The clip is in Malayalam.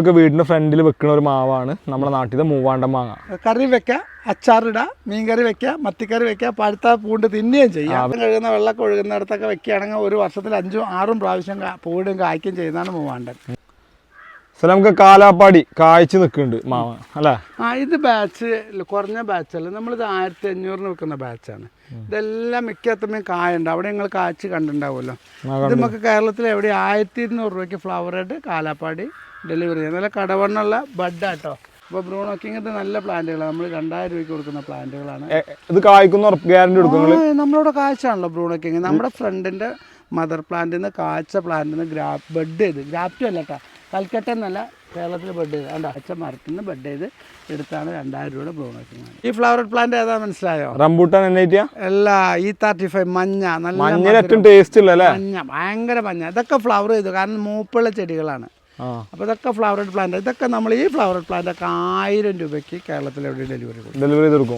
ഒക്കെ വീടിന്റെ ഫ്രണ്ടിൽ വെക്കുന്ന ഒരു മാവാണ്. നമ്മുടെ നാട്ടിലെ മൂവാണ്ടം മാങ്ങ. കറി വെക്കാം അച്ചാറിടാം മീൻകറി വെക്കാം മത്തിക്കറി വെക്കാം പഴുത്ത പൂണ്ട് തിന്നുകയും ചെയ്യാം. കഴുകുന്ന വെള്ളമൊക്കെ ഒഴുകുന്നിടത്തൊക്കെ വെക്കുകയാണെങ്കിൽ ഒരു വർഷത്തിൽ അഞ്ചും ആറും പ്രാവശ്യം പൂവിടും പൂടും കായ്ക്കും ചെയ്യുന്നതാണ് മൂവാണ്ടൻ. സ്ഥലം നമുക്ക് കാലാപ്പാടി കായ്ച്ചു നിൽക്കുന്നുണ്ട് മാവ അല്ലേ? ആ ഇത് ബാച്ച് കുറഞ്ഞ ബാച്ചല്ല നമ്മളിത് ആയിരത്തി അഞ്ഞൂറിന് വെക്കുന്ന ബാച്ചാണ് ഇതെല്ലാം മിക്കത്തുമ്പോൾ കായുണ്ട്. അവിടെ ഞങ്ങൾ കായ്ച്ച് കണ്ടിട്ടുണ്ടാവുമല്ലോ. ഇത് നമുക്ക് കേരളത്തിൽ എവിടെ ആയിരത്തി ഇരുന്നൂറ് രൂപയ്ക്ക് ഫ്ലവർ ആയിട്ട് കാലാപ്പാടി ഡെലിവറി ചെയ്യാം. നല്ല കടവണ്ണുള്ള ബഡാട്ടോ അപ്പോൾ ബ്രൂണോ ഇങ്ങനത്തെ നല്ല പ്ലാന്റുകളാണ് നമ്മൾ രണ്ടായിരം രൂപയ്ക്ക് കൊടുക്കുന്ന പ്ലാന്റുകളാണ് ഇത് കായ്ക്കുന്ന ഗ്യാരണ്ടി കൊടുക്കും നമ്മളിവിടെ നമ്മളിവിടെ കാഴ്ചയാണല്ലോ ബ്രൂണൊക്കെ നമ്മുടെ ഫ്രണ്ടിന്റെ മദർ പ്ലാന്റിൽ നിന്ന് കാഴ്ച പ്ലാന്റിൽ നിന്ന് ഗ്രാ ബഡ് ചെയ്ത്. ഗ്രാഫ്റ്റും അല്ല കേട്ടോ കൽക്കട്ട എന്നല്ല കേരളത്തിൽ ബെഡ് ചെയ്ത് അതിന്റെ അച്ഛൻ മരത്തിൽ നിന്ന് ബെഡ് ചെയ്ത് എടുത്താണ് രണ്ടായിരം രൂപയുടെ ബ്രൂണൊക്കെ ഈ ഫ്ലവർ പ്ലാന്റ് ഏതാ മനസ്സിലായോ? റംബൂട്ടാൻ എന്നാ അല്ല ഈ തേർട്ടി ഫൈവ് മഞ്ഞ നല്ല ടേസ്റ്റ് മഞ്ഞ ഭയങ്കര മഞ്ഞ. ഇതൊക്കെ ഫ്ലവർ ചെയ്തു കാരണം മൂപ്പുള്ള ചെടികളാണ്. അപ്പൊ അപ്പോൾ ഇതൊക്കെ ഫ്ലവറഡ് പ്ലാന്റ് ഇതൊക്കെ നമ്മൾ ഈ ഫ്ലവറഡ് പ്ലാന്റ് ഒക്കെ ആയിരം രൂപയ്ക്ക് കേരളത്തിൽ എവിടെ ഡെലിവറി കൊടുക്കും. ഡെലിവറി ചെയ്ത് കൊടുക്കും.